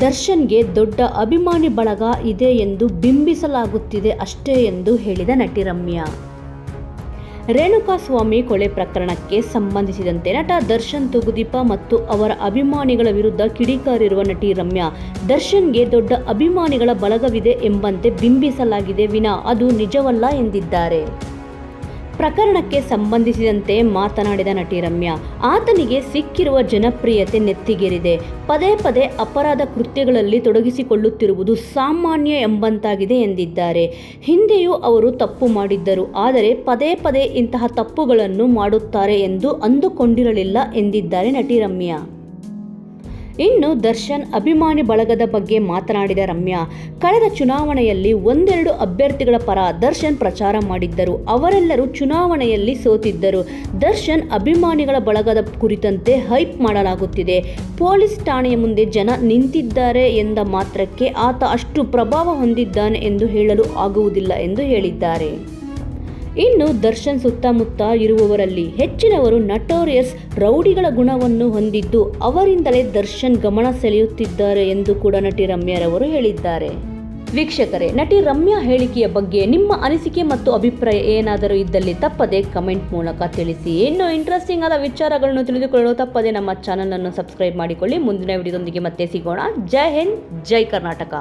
ದರ್ಶನ್ಗೆ ದೊಡ್ಡ ಅಭಿಮಾನಿ ಬಳಗ ಇದೆ ಎಂದು ಬಿಂಬಿಸಲಾಗುತ್ತಿದೆ ಅಷ್ಟೇ ಎಂದು ಹೇಳಿದ ನಟಿ ರಮ್ಯಾ. ರೇಣುಕಾಸ್ವಾಮಿ ಕೊಲೆ ಪ್ರಕರಣಕ್ಕೆ ಸಂಬಂಧಿಸಿದಂತೆ ನಟ ದರ್ಶನ್ ತುಗುದೀಪ ಮತ್ತು ಅವರ ಅಭಿಮಾನಿಗಳ ವಿರುದ್ಧ ಕಿಡಿಕಾರಿರುವ ನಟಿ ರಮ್ಯಾ, ದರ್ಶನ್ಗೆ ದೊಡ್ಡ ಅಭಿಮಾನಿಗಳ ಬಳಗವಿದೆ ಎಂಬಂತೆ ಬಿಂಬಿಸಲಾಗಿದೆ ವಿನಾ, ಅದು ನಿಜವಲ್ಲ ಎಂದಿದ್ದಾರೆ. ಪ್ರಕರಣಕ್ಕೆ ಸಂಬಂಧಿಸಿದಂತೆ ಮಾತನಾಡಿದ ನಟಿ ರಮ್ಯಾ, ಆತನಿಗೆ ಸಿಕ್ಕಿರುವ ಜನಪ್ರಿಯತೆ ನೆತ್ತಿಗೇರಿದೆ. ಪದೇ ಪದೇ ಅಪರಾಧ ಕೃತ್ಯಗಳಲ್ಲಿ ತೊಡಗಿಸಿಕೊಳ್ಳುತ್ತಿರುವುದು ಸಾಮಾನ್ಯ ಎಂಬಂತಾಗಿದೆ ಎಂದಿದ್ದಾರೆ. ಹಿಂದೆಯೂ ಅವರು ತಪ್ಪು ಮಾಡಿದ್ದರು, ಆದರೆ ಪದೇ ಪದೇ ಇಂತಹ ತಪ್ಪುಗಳನ್ನು ಮಾಡುತ್ತಾರೆ ಎಂದು ಅಂದುಕೊಂಡಿರಲಿಲ್ಲ ಎಂದಿದ್ದಾರೆ ನಟಿ ರಮ್ಯಾ. ಇನ್ನು ದರ್ಶನ್ ಅಭಿಮಾನಿ ಬಳಗದ ಬಗ್ಗೆ ಮಾತನಾಡಿದ ರಮ್ಯಾ, ಕಳೆದ ಚುನಾವಣೆಯಲ್ಲಿ ಒಂದೆರಡು ಅಭ್ಯರ್ಥಿಗಳ ಪರ ದರ್ಶನ್ ಪ್ರಚಾರ ಮಾಡಿದ್ದರು. ಅವರೆಲ್ಲರೂ ಚುನಾವಣೆಯಲ್ಲಿ ಸೋತಿದ್ದರು. ದರ್ಶನ್ ಅಭಿಮಾನಿಗಳ ಬಳಗದ ಕುರಿತಂತೆ ಹೈಪ್ ಮಾಡಲಾಗುತ್ತಿದೆ. ಪೊಲೀಸ್ ಠಾಣೆಯ ಮುಂದೆ ಜನ ನಿಂತಿದ್ದಾರೆ ಎಂದ ಮಾತ್ರಕ್ಕೆ ಆತ ಅಷ್ಟು ಪ್ರಭಾವ ಹೊಂದಿದ್ದಾನೆ ಎಂದು ಹೇಳಲು ಆಗುವುದಿಲ್ಲ ಎಂದು ಹೇಳಿದ್ದಾರೆ. ಇನ್ನು ದರ್ಶನ್ ಸುತ್ತಮುತ್ತ ಇರುವವರಲ್ಲಿ ಹೆಚ್ಚಿನವರು ನಟೋರಿಯಸ್ ರೌಡಿಗಳ ಗುಣವನ್ನು ಹೊಂದಿದ್ದು ಅವರಿಂದಲೇ ದರ್ಶನ್ ಗಮನ ಸೆಳೆಯುತ್ತಿದ್ದಾರೆ ಎಂದು ಕೂಡ ನಟಿ ರಮ್ಯಾರವರು ಹೇಳಿದ್ದಾರೆ. ವೀಕ್ಷಕರೇ, ನಟಿ ರಮ್ಯಾ ಹೇಳಿಕೆಯ ಬಗ್ಗೆ ನಿಮ್ಮ ಅನಿಸಿಕೆ ಮತ್ತು ಅಭಿಪ್ರಾಯ ಏನಾದರೂ ಇದ್ದಲ್ಲಿ ತಪ್ಪದೆ ಕಮೆಂಟ್ ಮೂಲಕ ತಿಳಿಸಿ. ಇನ್ನು ಇಂಟ್ರೆಸ್ಟಿಂಗ್ ಆದ ವಿಚಾರಗಳನ್ನು ತಿಳಿದುಕೊಳ್ಳಲು ತಪ್ಪದೆ ನಮ್ಮ ಚಾನಲ್ ಅನ್ನು ಸಬ್ಸ್ಕ್ರೈಬ್ ಮಾಡಿಕೊಳ್ಳಿ. ಮುಂದಿನ ವಿಡಿಯೋದೊಂದಿಗೆ ಮತ್ತೆ ಸಿಗೋಣ. ಜೈ ಹಿಂದ್, ಜೈ ಕರ್ನಾಟಕ.